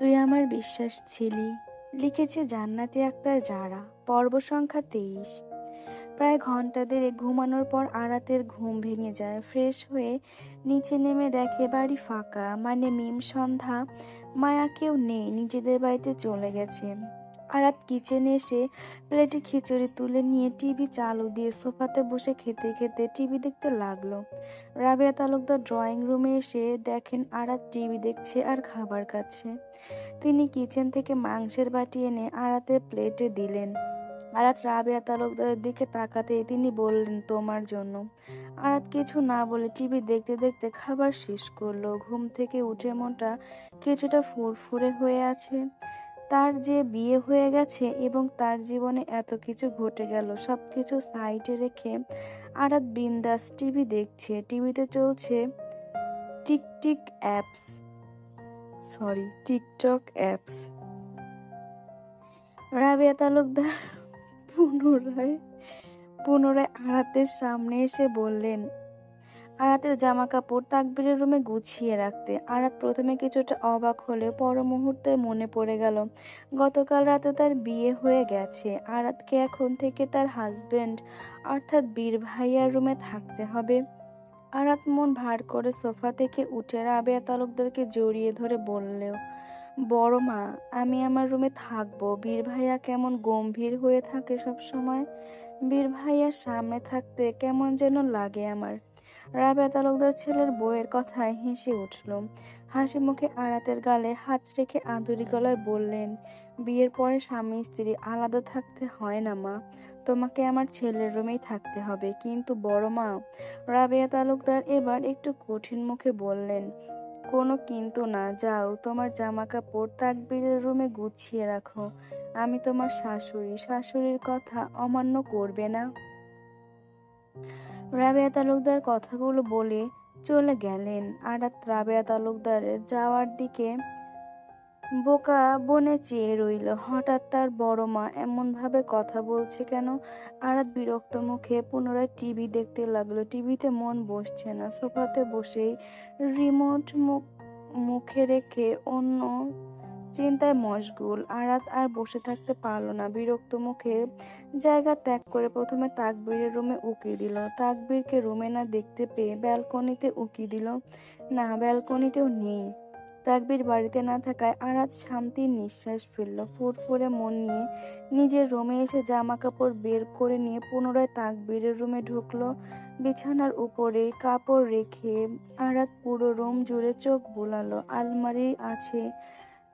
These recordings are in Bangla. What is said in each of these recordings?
তুই আমার বিশ্বাস ছিলি। লিখেছে জান্নাতি আক্তার যারা, পর্ব সংখ্যা তেইশ। প্রায় ঘণ্টা দেড়ে ঘুমানোর পর আরাতের ঘুম ভেঙে যায়। ফ্রেশ হয়ে নিচে নেমে দেখে বাড়ি ফাঁকা। মানে মিম, সন্ধ্যা, মায়া কেউ নেই। নিজেদের বাড়িতে চলে গেছে। আরাত কিচেনে এসে প্লেটে খিচুড়ি তুলে নিয়ে টিভি চালু দিয়ে সোফাতে বসে খেতে খেতে টিভি দেখতে লাগল। রাবেয়া তালুকদার ড্রয়িং রুমে এসে দেখেন আরাত টিভি দেখছে আর খাবার খাচ্ছে। তিনি কিচেন থেকে মাংসের বাটি এনে আরাতের প্লেটে দিলেন। আরাত রাবেয়া তালুকদারের দিকে তাকাতে তিনি বললেন, তোমার জন্য। আরাত কিছু না বলে টিভি দেখতে দেখতে খাবার শেষ করল। ঘুম থেকে উঠে মনটা কিছুটা ফুরফুরে হয়ে আছে। তার যে বিয়ে হয়ে গেছে এবং তার জীবনে এত কিছু ঘটে গেল সব কিছু সাইডে রেখে আরাত বিন্দাস টিভি দেখছে। টিভিতে চলছে টিকটিক apps. Sorry, TikTok apps. Rabeya Talukdar পুনরায় পুনরায় আরাতের সামনে এসে বললেন আরাতের জামা কাপড় তাকবিরের রুমে গুছিয়ে রাখতে। আরাত প্রথমে কিছুটা অবাক হলে পর মুহূর্তে মনে পড়ে গেল, গতকাল রাতে তার বিয়ে হয়ে গেছে। আরাতকে এখন থেকে তার হাজবেন্ড অর্থাৎ বীর ভাইয়ার রুমে থাকতে হবে। আরাত মন ভার করে সোফা থেকে উঠে রাবেয়া তালুকদারকে জড়িয়ে ধরে বললেও বড় মা, আমি আমার রুমে থাকব। বীর ভাইয়া কেমন গম্ভীর হয়ে থাকে সব সময় বীর ভাইয়ার সামনে থাকতে কেমন যেন লাগে আমার। রাবেয়া তালুকদার ছেলের বউয়ের কথায় হেসে উঠল। হাসি মুখে আরাতের গালে হাত রেখে আদুরি গলায় বললেন, বিয়ের পরে স্বামী, স্ত্রী আলাদা থাকতে হয় না মা। তোমাকে আমার ছেলের রুমেই থাকতে হবে। কিন্তু বড় মা। রাবেয়া তালুকদার এবার একটু কঠিন মুখে বললেন, কোনো কিন্তু না। যাও, তোমার জামা কাপড় তাকবীরের রুমে গুছিয়ে রাখো। আমি তোমার শাশুড়ি। শাশুড়ির কথা অমান্য করবে না। রাবেয়া তালুকদার কথাগুলো বলে চলে গেলেন। আরাত রাবেয়া তালুকদারের যাওয়ার দিকে বোকা বনে চেয়ে রইল। হঠাৎ তার বড় মা এমনভাবে কথা বলছে কেন? আরাত বিরক্ত মুখে পুনরায় টিভি দেখতে লাগল। টিভিতে মন বসছে না। সোফাতে বসেই রিমোট মুখ মুখে রেখে অন্য চিন্তায় মশগুল, আরাত আর বসে থাকতে পারল না। বিরক্ত মুখে জায়গা ত্যাগ করে প্রথমে তাকবীরের রুমে উকি দিল। তাকবীরকে রুমে না দেখতে পেয়ে ব্যালকনিতে উকি দিল। না, ব্যালকনিতেও নেই। তাকবীর বাড়িতে না থাকায় আরাত শান্তির নিঃশ্বাস ফেলল। ফুরফুরে মন নিয়ে নিজের রুমে এসে জামা কাপড় বের করে নিয়ে পুনরায় তাকবীরের রুমে ঢুকলো। বিছানার উপরে কাপড় রেখে আরাত পুরো রুম জুড়ে চোখ বোলালো। আলমারি আছে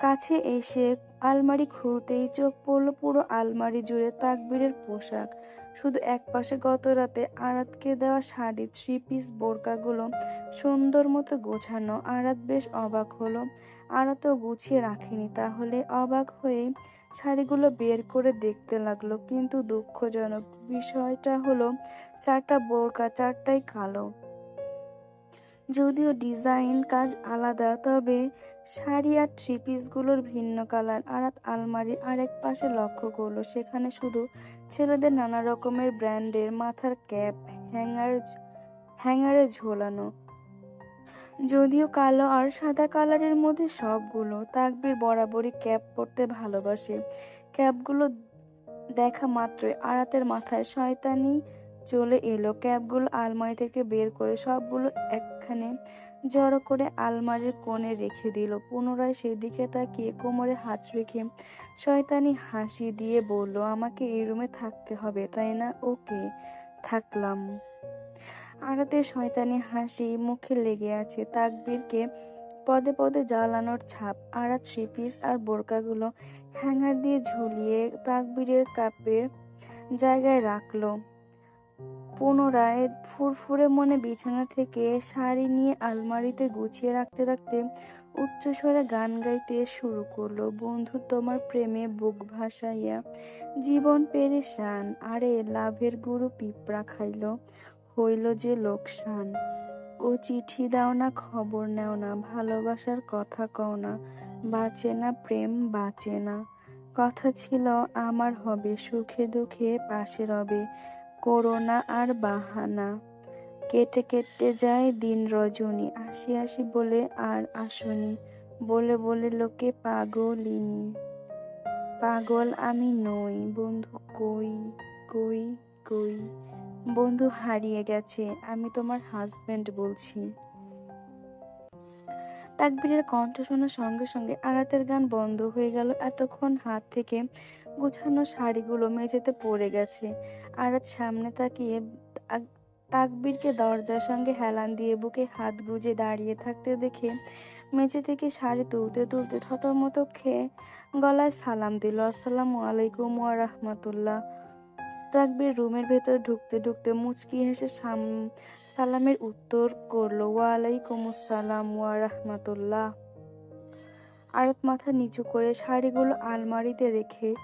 কাছে এসে আলমারি খুলতেই চোখ পড়ল পুরো আলমারি জুড়ে তাকবীরের পোশাক। শুধু এক পাশে গত রাতে আরাতকে দেওয়া শাড়ি থ্রি পিস বোরকাগুলো সুন্দর মতো গোছানো। আরাত বেশ অবাক হলো। আরাতও গুছিয়ে রাখেনি, তাহলে অবাক হয়ে শাড়িগুলো বের করে দেখতে লাগল। কিন্তু দুঃখজনক বিষয়টা হলো, চারটা বোরকা, চারটাই কালো। যদিও ডিজাইন কাজ আলাদা, তবে শাড়ি আর থ্রি পিসগুলোর ভিন্ন কালার। আরাত আলমারির আরেক পাশে লক্ষ্য করল, সেখানে শুধু ছেলেদের নানা রকমের ব্র্যান্ডের মাথার ক্যাপ, হ্যাঙ্গার, হ্যাঙ্গারে ঝোলানো। যদিও কালো আর সাদা কালারের মধ্যে সবগুলো তাকবির বরাবরই ক্যাপ পরতে ভালোবাসে। ক্যাপগুলো দেখা মাত্রই আরাতের মাথায় শয়তানি চলে এলো। ক্যাপগুলো আলমারি থেকে বের করে সবগুলো একখানে জড়ো করে আলমারির কোণে রেখে দিল। পুনরায় সেদিকে তাকিয়ে কোমরে হাত রেখে শয়তানি হাসি দিয়ে বলল, আমাকে এই রুমে থাকতে হবে, তাই না? ওকে, থাকলাম। আড়াতে শয়তানি হাসি মুখে লেগে আছে। তাকবীরকে পদে পদে জ্বালানোর ছাপ আড়াত থ্রি পিস আর বোরকাগুলো হ্যাঙ্গার দিয়ে ঝুলিয়ে তাকবীরের কাপের জায়গায় রাখল। পুনরায় ফুরফুরে মনে বিছানা থেকে শাড়ি নিয়ে আলমারিতে গুছিয়ে রাখতে রাখতে উচ্চস্বরে গান গাইতে শুরু করল। বন্ধু, তোমার প্রেমে বুক ভাসাইয়া জীবন পেরেশান, আরে লাভের গুরু পিঁপড়া খাইল, হইল যে লোকসান। ও চিঠি দাও না, খবর নেও না, ভালোবাসার কথা কও না, বাঁচে না প্রেম, বাঁচে না। কথা ছিল, আমার হবে সুখে দুঃখে পাশে রবে করোনা আর বাহানা। কেটে কেটে যায় দিন রজনী। আসি আসি বলে আর আসনি। বলে বলে লোকে পাগলিনী। পাগল আমি নই, বন্ধু কই কই কই। বন্ধু হারিয়ে গেছে, আমি তোমার হাজবেন্ড বলছি। তাকবীরের কণ্ঠ শোনার সঙ্গে সঙ্গে আরাতের গান বন্ধ হয়ে গেল। এতক্ষণ হাত থেকে গুছানো শাড়িগুলো মেঝেতে পড়ে গেছে। আরাত সামনে তাকিয়ে তাক- তাকবীরকে দরজার সঙ্গে হেলান দিয়ে বুকে হাত গুজে দাঁড়িয়ে থাকতে দেখে মেঝে থেকে শাড়ি তুলতে তুলতে থতমত খেয়ে গলায় সালাম দিল, আসসালামু আলাইকুম ওয়া রাহমাতুল্লাহ। তাকবীর রুমের ভেতর ঢুকতে ঢুকতে মুচকি হেসে সাম, সালামের উত্তর করল, ওয়ালাইকুম আসসালাম ওয়া রাহমাতুল্লাহ। আরত মাথা নিচু করে শাড়িগুলো আলমারিতে রেখে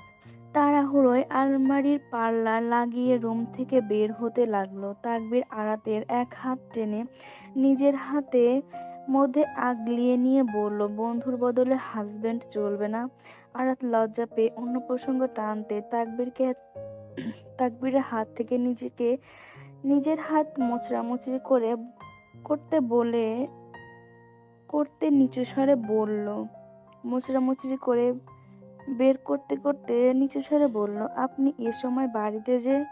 তাড়াহুড়োয় আলমারির পাল্লা লাগিয়ে রুম থেকে বের হতে লাগল। তাকবীর আড়াতের এক হাত টেনে নিজের হাতে মধ্যে আগলিয়ে নিয়ে বলল, বন্ধুর বদলে হাজব্যান্ড চলবে না। আরাত লজ্জা পেয়ে অন্য প্রসঙ্গ টানতে তাকবীরকে তাকবীরের হাত থেকে নিজেকে নিজের হাত মোচড়ামুচড়ি করে করতে বলে, করতে নিচু স্বরে বলল, মোচড়ামুচড়ি করে বের করতে করতে নিচু স্বরে বলল, আপনি এ সময় বাড়িতে যে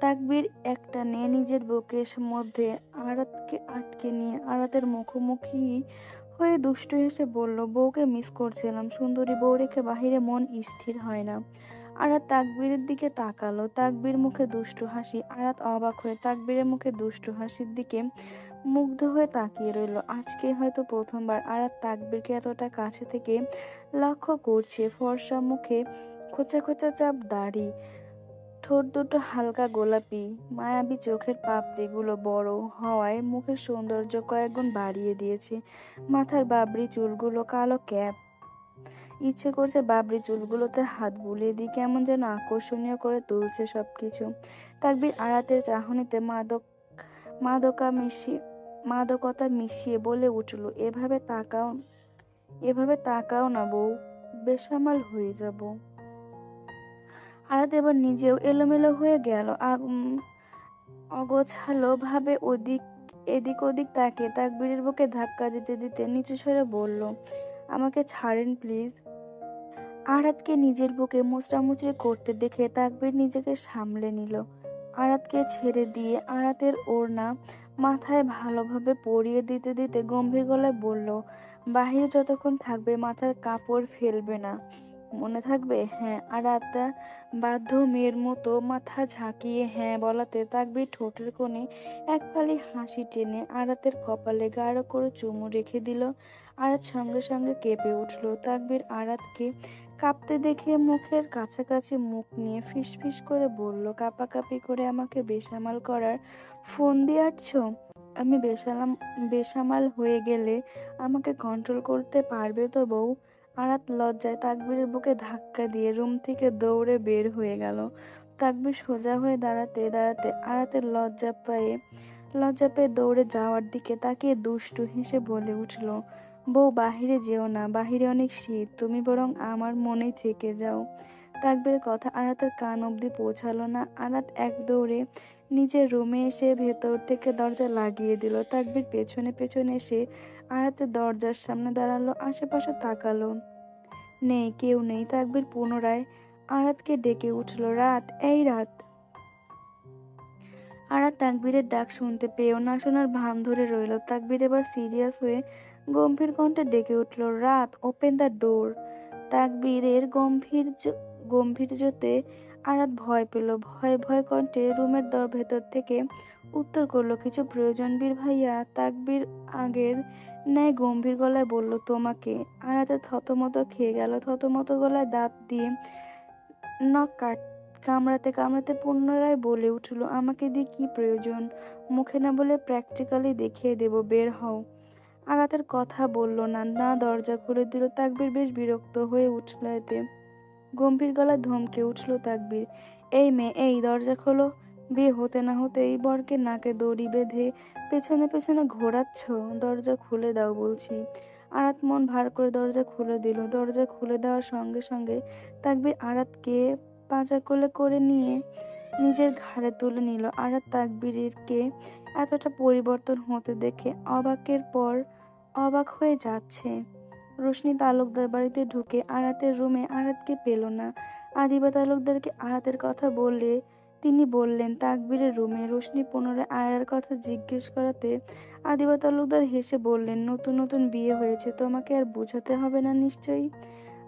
তাকবীর একটা নিয়ে নিজের বুকের মধ্যে আরাতকে আটকে নিয়ে আরাতের মুখোমুখি হয়ে দুষ্টু হেসে বলল, বউকে মিস করছিলাম। সুন্দরী বউ রেখে বাহিরে মন স্থির হয় না। আরাত তাকবীরের দিকে তাকালো। তাকবীর মুখে দুষ্টু হাসি। আরাত অবাক হয়ে তাকবীরের মুখে দুষ্টু হাসির দিকে মুগ্ধ হয়ে তাকিয়ে রইল। আজকে হয়তো প্রথমবার আরাত তাকবীরকে এতটা কাছে থেকে লক্ষ্য করছে। ফর্সা মুখে খোঁচা খোঁচা চাপ দাড়ি, ঠোঁট দুটো হালকা গোলাপি, মায়াবী চোখের পাপড়িগুলো বড় হওয়ায় মুখের সৌন্দর্য কয়েকগুণ বাড়িয়ে দিয়েছে। মাথার বাবরি চুলগুলো কালো ক্যাপ। ইচ্ছে করছে বাবরি চুলগুলোতে হাত বুলিয়ে দিই, কেমন যেন আকর্ষণীয় করে তুলছে সবকিছু। তাকবির আড়াতের চাহনিতে মাদক মাদকা মিশিয়ে মাদকতা মিশিয়ে বলে উঠল, এভাবে তাকাও এভাবে তাকাও না বউ, বেসামাল হয়ে যাব। আরাত এবার নিজেও এলোমেলো হয়ে গেল অগোছালো ভাবে ওদিক, এদিক ওদিক তাকিয়ে তাকবীরের বুকে ধাক্কা দিতে দিতে নিচু স্বরে বলল, আমাকে ছাড়েন প্লিজ। আরাতকে নিজের বুকে মুচড়ামুচড়ি করতে দেখে তাকবীর নিজেকে সামলে নিল। আরাতকে ছেড়ে দিয়ে আরাতের ওড়না মাথায় ভালোভাবে পরিয়ে দিতে দিতে গম্ভীর গলায় বলল, বাহিরে যতক্ষণ থাকবে মাথার কাপড় ফেলবে না। মনে থাকবে? হ্যাঁ। আরাত বাধ্য মেয়ের মতো মাথা ঝাঁকিয়ে হ্যাঁ বলাতে তাকবীর ঠোঁটের কোণে। এক ফালি হাসি টেনে আরাতের কপালে গাঢ় করে চুমু রেখে দিল। আরাত সঙ্গে সঙ্গে কেঁপে উঠল। তাকবীর আরাতকে কাঁপতে দেখে মুখের কাছাকাছি মুখ নিয়ে ফিসফিস করে বলল, কাঁপাকাঁপি করে আমাকে বেসামাল করার ফোন দিয়ে আটছো আমি বেসালাম, বেসামাল হয়ে গেলে আমাকে কন্ট্রোল করতে পারবে তো বউ? আরাত লজ্জায় তাকবীরের বুকে ধাক্কা দিয়ে রুম থেকে দৌড়ে বের হয়ে গেল। তাকবীর সোজা হয়ে দাঁড়াতে দাঁড়াতে আরাতের লজ্জা পেয়ে লজ্জা পেয়ে দৌড়ে যাওয়ার দিকে তাকিয়ে দুষ্টু হেসে বলে উঠল, বউ, বাহিরে যেও না, বাহিরে অনেক শীত, তুমি বরং আমার মনেই থেকে যাও। তাকবীরের কথা আরাতের কান অবধি পৌঁছালো না। আরাত এক দৌড়ে নিজের রুমে এসে ভেতর থেকে দরজা লাগিয়ে দিল। তাকবীর পেছনে পেছনে এসে আরাতের দরজার সামনে দাঁড়াল, আশেপাশে তাকালো। নেই, কেউ নেই। তাকবীর পুনরায় আরাতকে ডেকে উঠল, রাত, এই রাত। আরাত তাকবীরের ডাক শুনতে পেয়েও না শোনার ভান ধরে রইল। তাকবীর এবার সিরিয়াস হয়ে গম্ভীর কণ্ঠে ডেকে উঠল, রাত, ওপেন দ্য ডোর। তাকবীরের গম্ভীর গম্ভীর্যতে আরাত ভয় পেল। ভয় ভয় কণ্ঠে রুমের দর ভেতর থেকে উত্তর করল, কিছু প্রয়োজন বীর ভাইয়া? তাকবীর আগের ন্যায় গম্ভীর গলায় বলল, তোমাকে। আরাতে থতমত খেয়ে গেল। থতমত গলায় দাঁত দিয়ে নখ কাট, কামড়াতে কামড়াতে পুনরায় বলে উঠল, আমাকে দিয়ে কি প্রয়োজন? মুখে না বলে প্র্যাকটিক্যালি দেখিয়ে দেব, বের হও। আরাতের কথা বলল না না দরজা খুলে দিল। তাকবীর বেশ বিরক্ত হয়ে উঠল এতে। গম্ভীর গলায় ধমকে উঠল তাকবীর। এই মেয়ে, এই দরজা খোলো। বিয়ে হতে না হতে এই বরকে নাকে দড়ি বেঁধে পেছনে পেছনে ঘোরাচ্ছ। দরজা খুলে দাও বলছি। আরাত মন ভার করে দরজা খুলে দিল। দরজা খুলে দেওয়ার সঙ্গে সঙ্গে তাকবীর আরাতকে পাঁচা কোলে করে নিয়ে নিজের ঘাড়ে তুলে নিল। আরাত তাকবীরকে এতটা পরিবর্তন হতে দেখে অবাকের পর অবাক হয়ে যাচ্ছে। রোশনি তালুকদার বাড়িতে ঢুকে আরাতের রুমে আরাতকে পেল না। আদিবা তালুকদারকে আরাতের কথা বললে তিনি বললেন, তাকবীরের রুমে? রোশনি পুনরায় আয়রার কথা জিজ্ঞেস করাতে আদিবা তালুকদার হেসে বললেন, নতুন নতুন বিয়ে হয়েছে, তোমাকে আর বোঝাতে হবে না নিশ্চয়ই?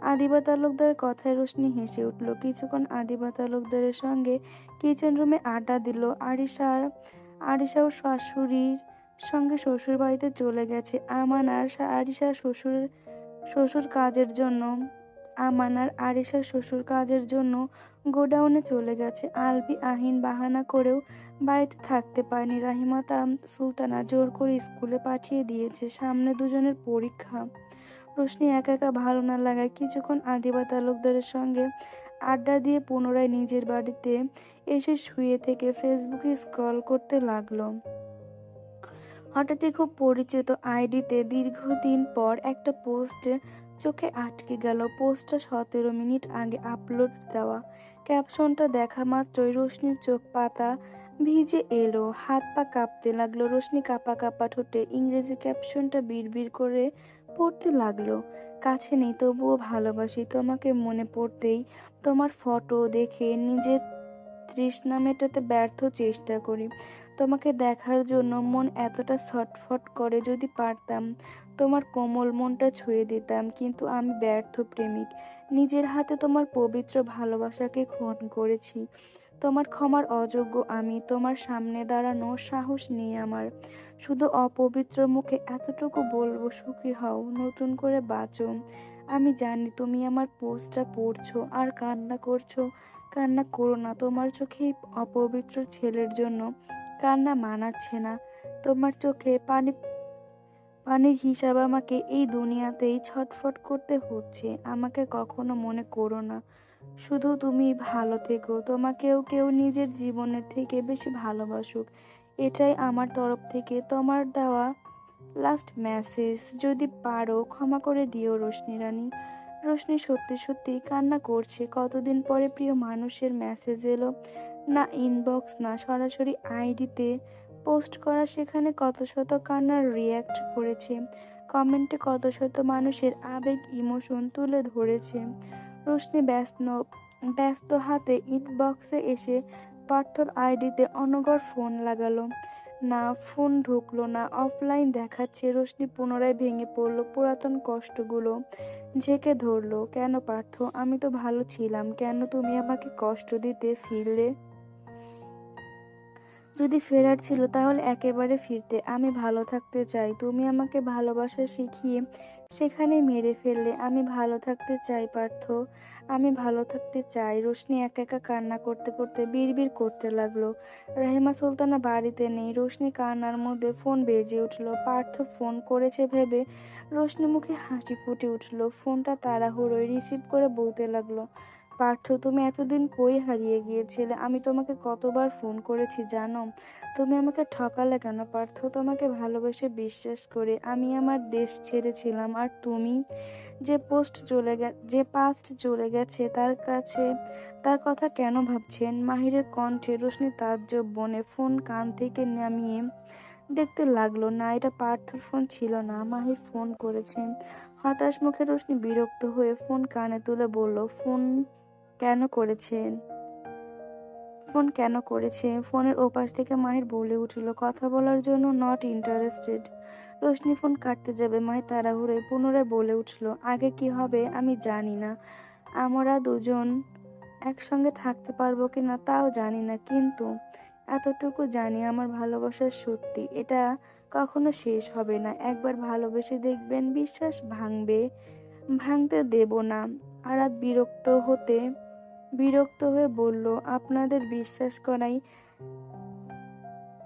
আদিবা তালুকদারের কথায় রোশনি হেসে উঠল। কিছুক্ষণ আদিবা তালুকদারের সঙ্গে কিচেন রুমে আড্ডা দিল। আরিশার আরিশা ও শাশুড়ির সঙ্গে শ্বশুর বাড়িতে চলে গেছে। আমানার আরিশার শ্বশুর শ্বশুর কাজের জন্য। আমানার আরিশার শ্বশুর কাজের জন্য গোডাউনে চলে গেছে। আলবি আহিন বাহানা করেও বাড়িতে থাকতে পারেনি। রাহিমা তাম সুলতানা জোর করে স্কুলে পাঠিয়ে দিয়েছে। সামনে দুজনের পরীক্ষা। রোশনি একা একা ভালো না লাগায়। কিছুক্ষণ আদিবা তালুকদারের সঙ্গে আড্ডা দিয়ে পুনরায় নিজের বাড়িতে এসে শুয়ে থেকে ফেসবুকে স্ক্রল করতে লাগল। হঠাৎই খুব পরিচিত আইডিতে দীর্ঘদিন পর একটা পোস্ট চোখে আটকে গেল। পোস্টটা সতেরো মিনিট আগে আপলোড দেওয়া। ক্যাপশনটা দেখা মাত্রই রোশনির চোখ পাতা ভিজে এলো। হাত পা কাঁপতে লাগল। রোশনি কাঁপা কাঁপা ঠোঁটে ইংরেজি ক্যাপশনটা বিড়বিড় করে পড়তে লাগল। কাছে নেই, তবুও ভালোবাসি। তোমাকে মনে পড়তেই তোমার ফটো দেখে নিজের তৃষ্ণা মেটাতে ব্যর্থ চেষ্টা করি। তোমাকে দেখার জন্য মন এতটা ছটফট করে যদি পারতাম, তোমার কোমল মনটা ছুঁয়ে দিতাম, কিন্তু আমি ব্যর্থ প্রেমিক। নিজের হাতে তোমার পবিত্র ভালোবাসাকে খুন করেছি। তোমার ক্ষমার অযোগ্য আমি, তোমার সামনে দাঁড়ানো সাহস নেই আমার। শুধু অপবিত্র মুখে এতটুকু বলব, সুখী হও, নতুন করে বাঁচো। আমি জানি তুমি আমার পোস্টটা পড়ছো আর কান্না করছ। কান্না করো না, তোমার চোখে অপবিত্র ছেলের জন্য কান্না মানাচ্ছে না। তোমার চোখে পানি, পানির হিসাব আমাকে এই দুনিয়াতেই ছটফট করতে হচ্ছে। আমাকে কখনো মনে করো না। শুধু তুমি ভালো থেকো। তোমাকেও কেউ নিজের জীবনের থেকে বেশি ভালোবাসুক। এটাই আমার তরফ থেকে তোমার দেওয়া লাস্ট মেসেজ যদি পারো, ক্ষমা করে দিও রোশনি রানী। রোশনি সত্যি সত্যি কান্না করছে। কতদিন পরে প্রিয় মানুষের মেসেজ এলো? না ইনবক্স না সরাসরি আইডিতে পোস্ট করা সেখানে কত শত কান্নার রিয়্যাক্ট করেছে। কমেন্টে কত শত মানুষের আবেগ ইমোশন তুলে ধরেছে। রোশনি ব্যস্ত ব্যস্ত হাতে ইনবক্সে এসে পার্থর আইডিতে অনগর ফোন লাগালো। না ফোন ঢুকলো না অফলাইন দেখাচ্ছে। রোশনি পুনরায় ভেঙে পড়ল পুরাতন কষ্টগুলো। ঝেঁকে ধরলো, কেন পার্থ? আমি তো ভালো ছিলাম। কেন তুমি আমাকে কষ্ট দিতে ফিরলে? যদি ফেরার ছিল তাহলে একেবারে ফিরতে। আমি ভালো থাকতে চাই। তুমি আমাকে ভালোবাসা শিখিয়ে সেখানে মেরে ফেললে। আমি ভালো থাকতে চাই, পার্থ। আমি ভালো থাকতে চাই। রোশনি একা একা কান্না করতে করতে বিড়বিড় করতে লাগল। রাহিমা সুলতানা বাড়িতে নেই। রোশনি কান্নার মধ্যে ফোন বেজে উঠল। পার্থ ফোন করেছে ভেবে রোশনি মুখে হাসি ফুটে উঠল। ফোনটা তাড়াহুড়োয় রিসিভ করে বলতে লাগল পার্থ, তুমি এতদিন কই হারিয়ে গিয়েছিলে? আমি তোমাকে কতবার ফোন করেছি, জানো? তুমি আমাকে ঠকালে কেন পার্থ? তোমাকে ভালোবেসে বিশ্বাস করে আমি আমার দেশ ছেড়েছিলাম, আর তুমি যে পোস্ট চলে গে, যে পাস্ট চলে গেছে, তার কাছে, তার কথা কেন ভাবছেন? মাহিরের কণ্ঠে রোশনি তাজ্জব বনে ফোন কান থেকে নামিয়ে দেখতে লাগল না, এটা পার্থর ফোন ছিল না, মাহির ফোন করেছেন হতাশ মুখে রোশনি বিরক্ত হয়ে ফোন কানে তুলে বলল, ফোন কেন করেছেন? ফোন কেন করেছে ফোনের ওপাশ থেকে মাহির বলে উঠল, কথা বলার জন্য নট ইন্টারেস্টেড রোশনি ফোন কাটতে যাবে মাহির তাড়াহুড়োয় পুনরায় বলে উঠল, আগে কি হবে আমি জানি না। আমরা দুজন একসঙ্গে থাকতে পারব কি না তাও জানি না, কিন্তু এতটুকু জানি আমার ভালোবাসার সত্যি, এটা কখনো শেষ হবে না। একবার ভালোবেসে দেখবেন বিশ্বাস ভাঙবে, ভাঙতে দেব না। আর বিরক্ত হতে বিরক্ত হয়ে বলল, আপনাদের বিশ্বাস করাই,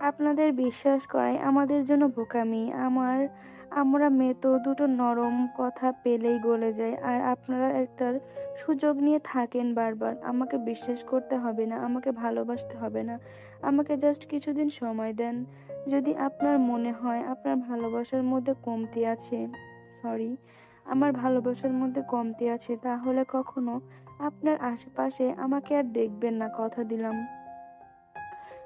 আপনাদের বিশ্বাস করাই আমাদের জন্য বোকামি। আমার, আমরা মেয়ে তো দুটো নরম কথা পেলেই গলে যায়। আর আপনারা একটার সুযোগ নিয়ে থাকেন বারবার। আমাকে বিশ্বাস করতে হবে না, আমাকে ভালোবাসতে হবে না। আমাকে জাস্ট কিছুদিন সময় দেন। যদি আপনার মনে হয় আপনার ভালোবাসার মধ্যে কমতি আছে সরি আমার ভালোবাসার মধ্যে কমতি আছে, তাহলে কখনো আপনার আশেপাশে আমাকে আর দেখবেন না, কথা দিলাম।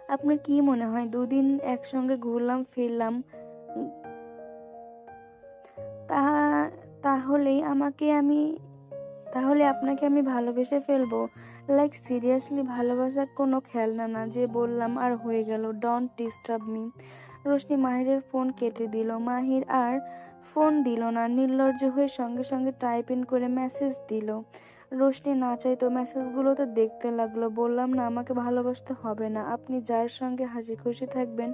আপনার কি মনে হয়? দুদিন একসঙ্গে ঘুরলাম, ফিরলাম। তা তাহলেই আমাকে আমি, তাহলে আপনাকে আমি ভালোবেসে ফেলব? লাইক সিরিয়াসলি ভালোবাসার কোনো খেলনা না, যে বললাম আর হয়ে গেল। ডোন্ট ডিস্টার্ব মি রোশনি মাহিরের ফোন কেটে দিল। মাহির আর ফোন দিল না। নির্লজ্জ হয়ে সঙ্গে সঙ্গে টাইপ ইন করে মেসেজ দিল। রোশনি না চাইতো, মেসেজগুলো তো দেখতে লাগল। বললাম, না, আমাকে ভালোবাসতে হবে না। আপনি যার সঙ্গে হাসি খুশি থাকবেন,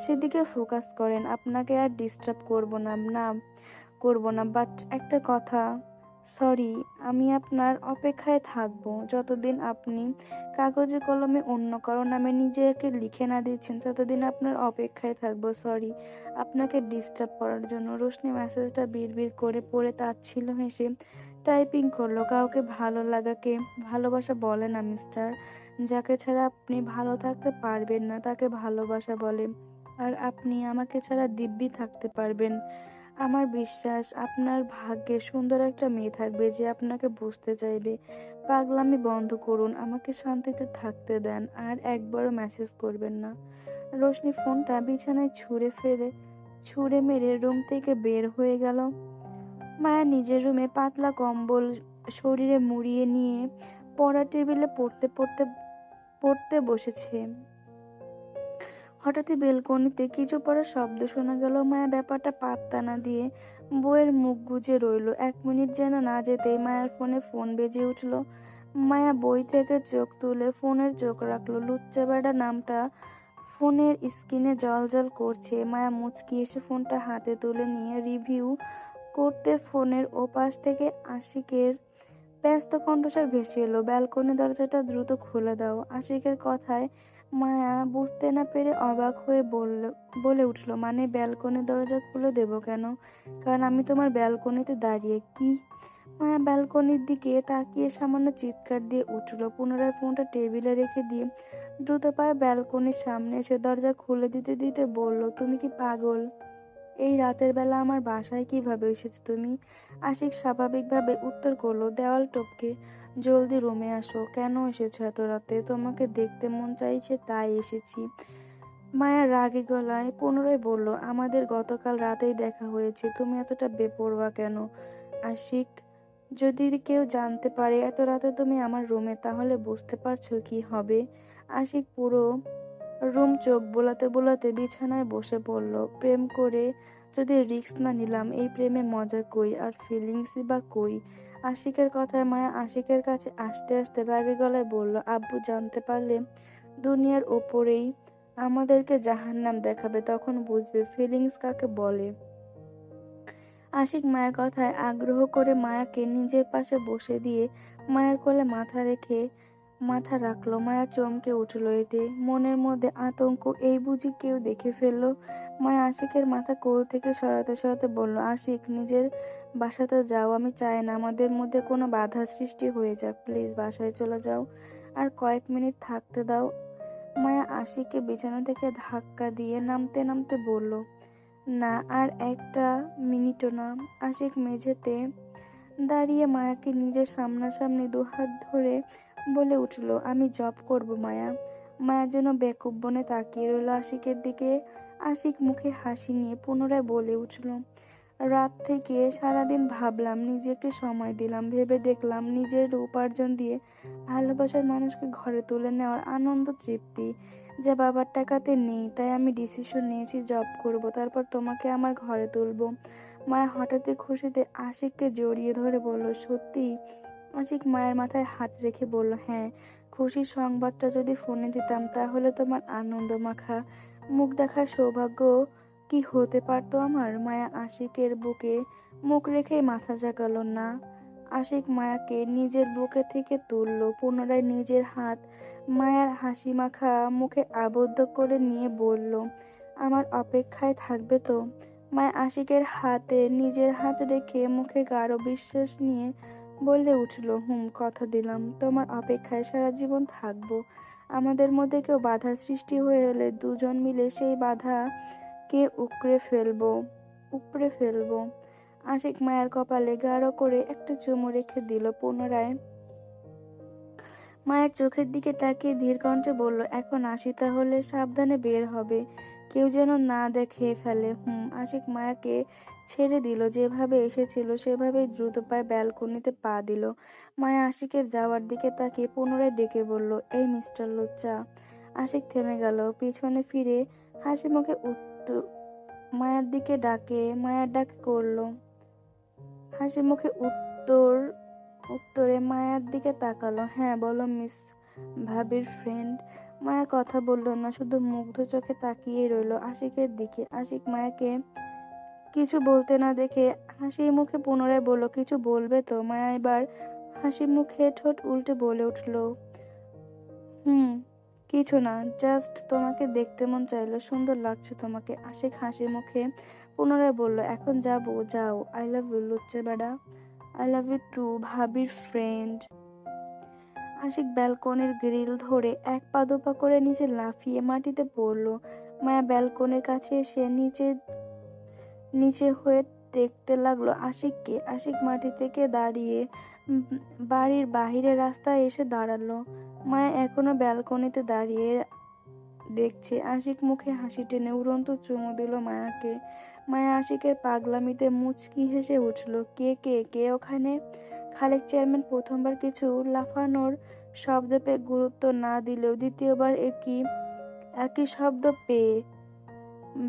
সেদিকে ফোকাস করেন। আপনাকে আর ডিস্টার্ব করব না না, করব না। বাট একটা কথা সরি আমি আপনার অপেক্ষায় থাকব। যতদিন আপনি কাগজে কলমে অন্য কারও নামে নিজেকে লিখে না দিচ্ছেন, ততদিন আপনার অপেক্ষায় থাকব। সরি আপনাকে ডিস্টার্ব করার জন্য। রোশনি মেসেজটা বিড়বিড় করে পড়ে তাচ্ছিল হেসে টাইপিং করল, কাউকে ভালো লাগাকে ভালোবাসা বলে না, মিস্টার। যাকে ছাড়া আপনি ভালো থাকতে পারবেন না, তাকে ভালোবাসা বলে। আর আপনি আমাকে ছাড়া দিব্যি থাকতে পারবেন। আমার বিশ্বাস, আপনার ভাগ্যে সুন্দর একটা মেয়ে থাকবে যে আপনাকে বুঝতে চাইবে। পাগলামি বন্ধ করুন, আমাকে শান্তিতে থাকতে দেন, আর একবারও মেসেজ করবেন না। রোশনি ফোনটা বিছানায় ছুঁড়ে ফেলে, ছুঁড়ে মেরে রুম থেকে বের হয়ে গেল। মায়া নিজের রুমে পাতলা কম্বল শরীরে মুড়িয়ে নিয়ে পড়া টেবিলে পড়তে পড়তে পড়তে বসেছে। হঠাৎই বেলকনিতে কিছু পড়ার শব্দ শোনা গেল। মায়া ব্যাপারটা পাত্তা না দিয়ে বইয়ের মুখ গুজে রইল। এক মিনিট যেন না যেতেই মায়ার ফোনে ফোন বেজে উঠল। মায়া বই থেকে চোখ তুলে ফোনের চোখ রাখল। লুচ্চা বেড়া নামটা ফোনের স্ক্রিনে জল জল করছে। মায়া মুচকি এসে ফোনটা হাতে তুলে নিয়ে রিভিউ করতে ফোনের ওপাশ থেকে আশিকের ব্যস্ত কণ্ঠস্বর ভেসে এলো। ব্যালকনি দরজাটা দ্রুত খুলে দাও। আশিকের কথায় মায়া বুঝতে না পেরে অবাক হয়ে বলল, বলে উঠল মানে ব্যালকনি দরজা খুলে দেব কেন? কারণ আমি তোমার ব্যালকনিতে দাঁড়িয়ে কি? মায়া ব্যালকনির দিকে তাকিয়ে সামান্য চিৎকার দিয়ে উঠল। পুনরায় ফোনটা টেবিলে রেখে দিয়ে দ্রুত পায়ে ব্যালকনির সামনে এসে দরজা খুলে দিতে দিতে বলল, তুমি কি পাগল? এই রাতের বেলা আমার বাসায় কীভাবে এসেছ তুমি? আশিক স্বাভাবিকভাবে উত্তর করল, দেওয়াল টপকে, জলদি রুমে আসো। কেন এসেছ এত রাতে? তোমাকে দেখতে মন চাইছে, তাই এসেছি। মায়া রাগে গলায় পুনরায় বলল, আমাদের গতকাল রাতেই দেখা হয়েছে। তুমি এতটা বেপরোয়া কেন? আশিক, যদি কেউ জানতে পারে, এত রাতে তুমি আমার রুমে, তাহলে বুঝতে পারছ কি হবে? আশিক পুরো রুম চোখ বোলাতে বোলাতে বিছানায় বসে পড়ল। প্রেম করে যদি রিক্স না নিলাম, এই প্রেমে মজা কই আর ফিলিংসই বা কই? আশিকের কথায় মায়া আশিকের কাছে আসতে আসতে রাগে গলায় বলল, আব্বু, জানতে পারলে দুনিয়ার ওপরেই আমাদেরকে জাহান্নাম দেখাবে, তখন বুঝবে ফিলিংস কাকে বলে। আশিক মায়ের কথায় আগ্রহ করে মায়াকে নিজের পাশে বসে দিয়ে মায়ের কোলে মাথা রেখে মাথা রাখল, মায়া চমকে উঠল এতে। মনের মধ্যে আতঙ্ক, এই বুঝি কেউ দেখে ফেলল? মায়া আশিকের মাথা কোল থেকে সরাতে সরাতে বলল, আশিক, নিজের বাসাতে যাও, আমি চাই না, আমাদের মধ্যে কোনো বাধা সৃষ্টি হয়ে যাক। প্লিজ, বাসায় চলে যাও। আর কয়েক মিনিট থাকতে দাও। মায়া আশিককে বিছানা থেকে ধাক্কা দিয়ে নামতে নামতে বলল, না, আর একটা মিনিটও না। আশিক মেঝেতে দাঁড়িয়ে মায়াকে নিজের সামনাসামনি দুহাত ধরে বলে উঠল, আমি জব করব, মায়া। মায়া যেন বেকুব বনে তাকিয়ে রইল আশিকের দিকে। আশিক মুখে হাসি নিয়ে পুনরায় বলে উঠল, রাত থেকে সারাদিন ভাবলাম, নিজেকে সময় দিলাম, ভেবে দেখলাম নিজের উপার্জন দিয়ে ভালোবাসার মানুষকে ঘরে তুলে নেওয়ার আনন্দ তৃপ্তি। যে বাবার টাকাতে নেই, তাই আমি ডিসিশন নিয়েছি জব করব, তারপর তোমাকে আমার ঘরে তুলবো। মায়া হঠাৎই খুশিতে আশিককে জড়িয়ে ধরে বলল সত্যি আশিক মায়ের মাথায় হাত রেখে বলল হ্যাঁ খুশির সংবাদটা যদি ফোনে দিতাম, তাহলে তোমার আনন্দ মাখা, মুখ দেখার সৌভাগ্য কি হতে পারতো আমার? মায়া আশিকের বুকে মুখ রেখেই মাথা জাগালো না, আশিক মায়াকে নিজের বুকে থেকে তুলল, পুনরায় নিজের হাত মায়ার হাসি মাখা মুখে আবদ্ধ করে নিয়ে বলল, আমার অপেক্ষায় থাকবে তো? মায়া আশিকের হাতে নিজের হাত রেখে মুখে গাঢ় বিশ্বাস নিয়ে বলে উঠল, হুম, কথা দিলাম। তোমার অপেক্ষায় সারা জীবন থাকব। আমাদের মধ্যে কেউ বাধা সৃষ্টি হয়ে এলে দুজন মিলে সেই বাধা কে উকড়ে ফেলব, উপড়ে ফেলব। আশিক মায়ের কপালে গাঢ় করে একটা চুমু রেখে দিল পুনরায়। মায়ের চোখের দিকে তাকিয়ে ধীর কণ্ঠে বলল, এখন আসি তাহলে সাবধানে বের হবে। কেউ যেন না দেখে ফেলে। হুম, আশিক মায়াকে ছেড়ে দিল, যেভাবে এসেছিল সেভাবেই দ্রুত পায়ে ব্যালকনিতে পা দিল। মায়া আশিকের যাওয়ার দিকে তাকিয়ে পুনরায় ডেকে বলল, এই মিস্টার লুচ্চা আশিক থেমে গেল, পিছনে ফিরে হাসি মুখে উত্তর মায়ার দিকে ডাকে, মায়ার ডাকে করল। হাসি মুখে উত্তর, উত্তরে মায়ার দিকে তাকালো হ্যাঁ বলো মিস ভাবির ফ্রেন্ড। মায়া কথা বলল না, শুধু মুগ্ধ চোখে তাকিয়েই রইল আশিকের দিকে। আশিক মায়াকে কিছু বলতে না দেখে হাসি মুখে পুনরায় বলল, কিছু বলবে তো? মায়া এবার হাসি মুখে ঠোঁট উল্টে বলে উঠল, হুম, কিছু না, জাস্ট তোমাকে দেখতে মন চাইলো, সুন্দর লাগছে তোমাকে। আশিক হাসি মুখে পুনরায় বলল, এখন যাব, যাও আই লাভ ইউ লুচ্চে বেড়া আই লাভ ইউ টু ভাবির ফ্রেন্ড আশিক ব্যালকনির গ্রিল ধরে এক পা দুপা করে নিচে লাফিয়ে মাটিতে পড়ল। মায়া ব্যালকনির কাছে এসে নিচে নিচে হয়ে দেখতে লাগল আশিককে। আশিক মাটি থেকে দাঁড়িয়ে বাড়ির বাহিরে রাস্তায় এসে দাঁড়াল। মায়া এখনও ব্যালকনিতে দাঁড়িয়ে দেখছে। আশিক মুখে হাসি টেনে উড়ন্ত চুমু দিল মায়াকে। মায়া আশিকের পাগলামিতে মুচকি হেসে উঠল, কে কে কে ওখানে? খালেক চেয়ারম্যান প্রথমবার কিছু লাফানোর শব্দ পেয়ে গুরুত্ব না দিলেও দ্বিতীয়বার একই একই শব্দ পেয়ে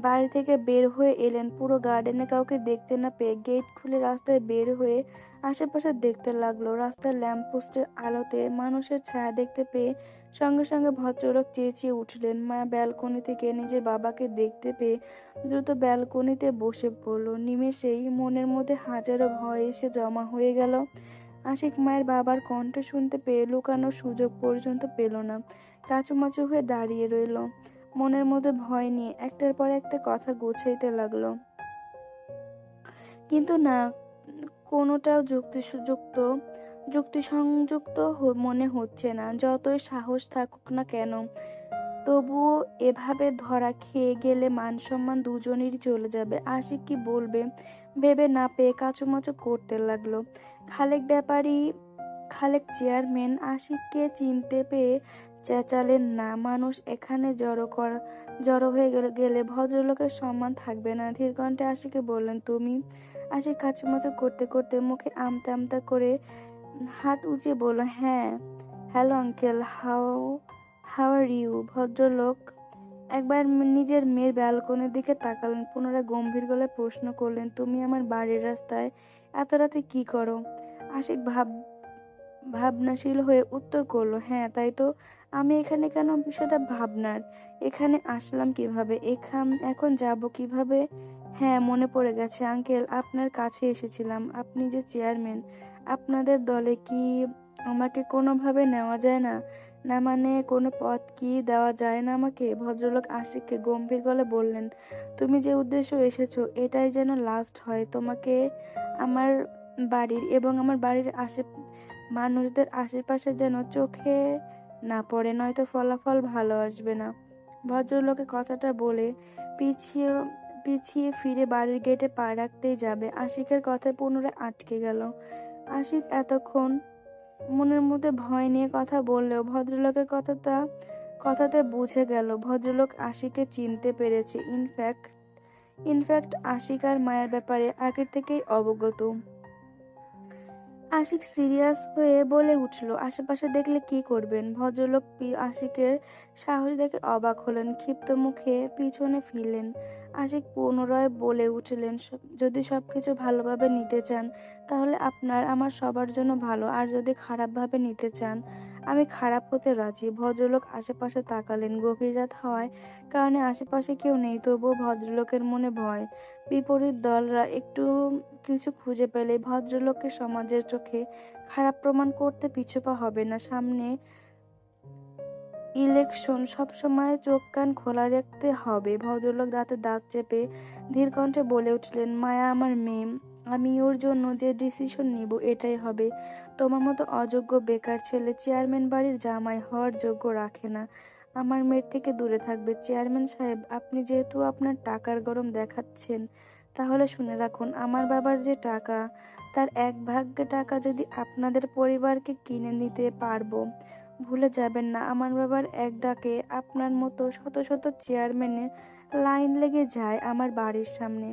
বাড়ি থেকে বের হয়ে এলেন। পুরো গার্ডেনে কাউকে দেখতে না পেয়ে গেট খুলে রাস্তায় বের হয়ে আশেপাশে দেখতে লাগল। রাস্তার ল্যাম্পপোস্টের আলোতে মানুষের ছায়া দেখতে পেয়ে সঙ্গে সঙ্গে ভদ্রলোক চেঁচিয়ে উঠলেন। মা ব্যালকনি থেকে নিজের বাবাকে দেখতে পেয়ে দ্রুত ব্যালকনিতে বসে পড়ল। নিমেষেই মনের মধ্যে হাজারো ভয় এসে জমা হয়ে গেল। আশিক মায়ের বাবার কণ্ঠ শুনতে পেয়ে লুকানোর সুযোগ পর্যন্ত পেল না। কাচুমাচু হয়ে দাঁড়িয়ে রইল। মনের মধ্যে ভয় নিয়ে একটার পর একটা কথা গোছাইতে লাগল। কিন্তু না, কোনোটাও যুক্তি যুক্তিযুক্ত যুক্তিসংযুক্ত মনে হচ্ছে না। যতই সাহস থাকুক না কেন, তবুও এভাবে ধরা খেয়ে গেলে মান সম্মান দুজনেরই চলে যাবে। আশিক কি বলবে, ভেবে না পেয়ে কাচুমাচু করতে লাগল। খালেক ব্যাপারী, খালেক চেয়ারম্যান আশিককে চিনতে পেয়ে চেঁচালেন না। মানুষ এখানে জড়ো করা, জড়ো হয়ে গেলে গেলে ভদ্রলোকের সম্মান থাকবে না। ধীর কণ্ঠে আশিকে বললেন, তুমি? আশিক কাচুমাচু করতে করতে মুখে আমতা আমতা করে হাত উঁচিয়ে বলল হ্যাঁ। Hello uncle, how how are you? ভদ্রলোক একবার নিজের মেয়ের ব্যালকনির দিকে তাকালেন, পুনরায় গম্ভীর গলায় প্রশ্ন করলেন, তুমি আমার বাড়ির রাস্তায় এত রাতে কি করো? আশিক ভাব, ভাবনাশীল হয়ে উত্তর করল হ্যাঁ তাই তো। আমি এখানে কেন বিষয়টা ভাবনার? এখানে আসলাম কীভাবে? এখান, এখন যাব কীভাবে? হ্যাঁ মনে পড়ে গেছে, আঙ্কেল, আপনার কাছে এসেছিলাম। আপনি যে চেয়ারম্যান, আপনাদের দলে কি আমাকে কোনোভাবে নেওয়া যায় না? না মানে কোনো পদ কি দেওয়া যায় না আমাকে? ভদ্রলোক আশিককে গম্ভীর গলে বললেন, তুমি যে উদ্দেশ্য এসেছ, এটাই যেন লাস্ট হয়। তোমাকে আমার বাড়ির এবং আমার বাড়ির আশে, মানুষদের আশেপাশে যেন চোখে না পড়ে নয়তো ফলাফল ভালো আসবে না। ভদ্রলোকে কথাটা বলে পিছিয়ে পিছিয়ে ফিরে বাড়ির গেটে পা রাখতেই যাবে। আশিকের কথায় পুনরায় আটকে গেল। আশিক এতক্ষণ মনের মধ্যে ভয় নিয়ে কথা বললেও ভদ্রলোকের কথাটা কথাতে বুঝে গেল। ভদ্রলোক আশিকে চিনতে পেরেছে। ইনফ্যাক্ট ইনফ্যাক্ট আশিক আর মায়ের ব্যাপারে আগে থেকেই অবগত। আশিক সিরিয়াস হয়ে বলে উঠল, আশেপাশে দেখলে কি করবেন? ভদ্রলোক আশিকের সাহস দেখে অবাক হলেন, ক্ষিপ্ত মুখে পিছনে ফিরলেন। আশিক পুনরায় বলে উঠলেন যদি "সব- কিছু ভালোভাবে নিতে চান, তাহলে আপনার, আমার সবার জন্য ভালো। আর যদি খারাপভাবে নিতে চান আমি খারাপ হতে রাজি। ভদ্রলোক আশেপাশে তাকালেন। গভীর রাত হওয়ায় কারণে আশেপাশে কেউ নেই, তবুও ভদ্রলোকের মনে ভয়। বিপরীত দলরা একটু কিছু খুঁজে পেলে ভদ্রলোককে সমাজের চোখে খারাপ প্রমাণ করতে পিছুপা হবে না। সামনে ইলেকশন সবসময় চোখ কান খোলা রাখতে হবে। ভদ্রলোক দাঁতে দাঁত চেপে ধীর কণ্ঠে বলে উঠলেন, মায়া আমার মেয়ে। আমি ওর জন্য যে ডিসিশন নিব এটাই হবে। তোমার মতো অযোগ্য বেকার ছেলে চেয়ারম্যান বাড়ির জামাই হওয়ার যোগ্য রাখে না। আমার মেয়ের থেকে দূরে থাকবে। চেয়ারম্যান সাহেব, আপনি যেহেতু আপনার টাকার গরম দেখাচ্ছেন, তাহলে শুনে রাখুন, আমার বাবার যে টাকা, তার এক ভাগ্য টাকা যদি আপনাদের পরিবারকে কিনে নিতে পারব, ভুলে যাবেন না। আমার বাবার এক ডাকে আপনার মতো শত শত চেয়ারম্যানের লাইন লেগে যায় আমার বাড়ির সামনে।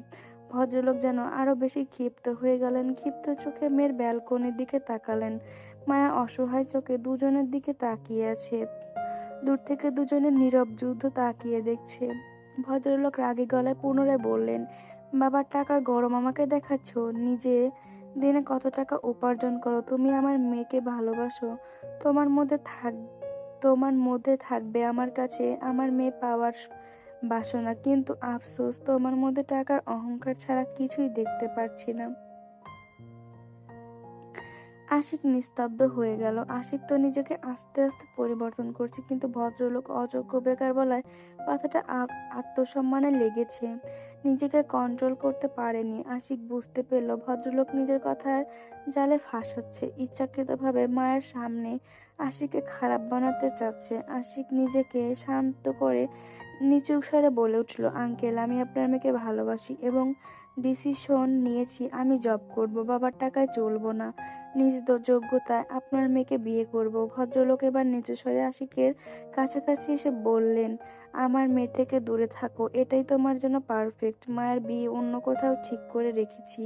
ভদ্রলোক যেন আরও বেশি ক্ষিপ্ত হয়ে গেলেন, ক্ষিপ্ত চোখে মেয়ের ব্যালকনির দিকে তাকালেন। মায়া অসহায় চোখে দুজনের দিকে তাকিয়ে আছে। দূর থেকে দুজনের নীরব যুদ্ধ তাকিয়ে দেখছে। ভদ্রলোক রাগে গলায় পুনরায় বললেন বাবার টাকার গরম আমাকে দেখাচ্ছ? নিজে দিনে কত টাকা উপার্জন করো? তুমি আমার মেয়েকে ভালোবাসো। তোমার মধ্যে থাক, তোমার মধ্যে থাকবে আমার কাছে, আমার মেয়ে পাওয়ার বাসনা। কিন্তু আফসোস তোমার মধ্যে টাকার অহংকার ছাড়া কিছুই দেখতে পারছি না। আশিক নিস্তব্ধ হয়ে গেল। আশিক তো নিজেকে আস্তে আস্তে পরিবর্তন করছে, কিন্তু ভদ্রলোক অযোগ্য বেকার বলায় কথাটা আত্মসম্মানে লেগেছে। নিজেকে কন্ট্রোল করতে পারেনি। আশিক বুঝতে পেরল, ভদ্রলোক নিজের কথার জালে ফাঁসাচ্ছে, ইচ্ছাকৃতভাবে মায়ের সামনে আশিককে খারাপ বানাতে চাচ্ছে। আশিক নিজেকে শান্ত করে নিচু স্বরে বলে উঠল, আঙ্কেল, আমি আপনার মেয়েকে ভালোবাসি এবং ডিসিশন নিয়েছি, আমি জব করব, বাবার টাকায় চলবো না। নিজ যোগ্যতায় আপনার মেয়েকে বিয়ে করব। ভদ্রলোক এবার নিচু স্বরে আশিকের কাছাকাছি এসে বললেন, আমার মেয়ে থেকে দূরে থাকো, এটাই তোমার জন্য পারফেক্ট মায়ের বিয়ে অন্য কোথাও ঠিক করে রেখেছি,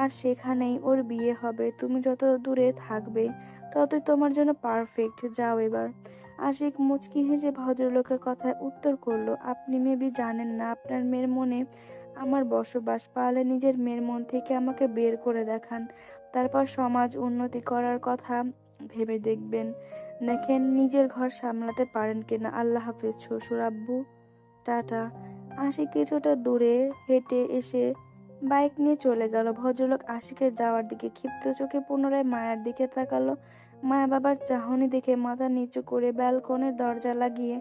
আর সেখানেই ওর বিয়ে হবে। তুমি যত দূরে থাকবে, ততই তোমার জন্য পারফেক্ট যাও এবার। আশিক মুচকি হেসে ভদ্রলোকের কথায় উত্তর করল, আপনি মেবি জানেন না, আপনার মেয়ের মনে আমার বসবাস। পারলে নিজের মেয়ের মন থেকে আমাকে বের করে দেখান। তারপর সমাজ উন্নতি করার কথা ভেবে দেখবেন। দেখেন নিজের ঘর সামলাতে পারেন কিনা। আল্লাহ হাফেজ, শ্বশুর আব্বু। টাটা। আশিক কিছুটা দূরে হেঁটে এসে বাইক নিয়ে চলে গেল। ভদ্রলোক আশিকের যাওয়ার দিকে ক্ষিপ্ত চোখে পুনরায় মায়ের দিকে তাকালো। মায়া বাবার চাহনি দেখে মাথা নিচু করে ব্যালকনের দরজা লাগিয়ে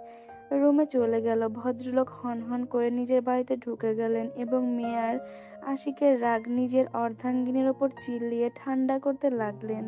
রুমে চলে গেল। ভদ্রলোক হন হন করে নিজের বাড়িতে ঢুকে গেলেন এবং মেয়ার আশিকের রাগ নিজের অর্ধাঙ্গিনীর ওপর চিল্লিয়ে ঠান্ডা করতে লাগলেন।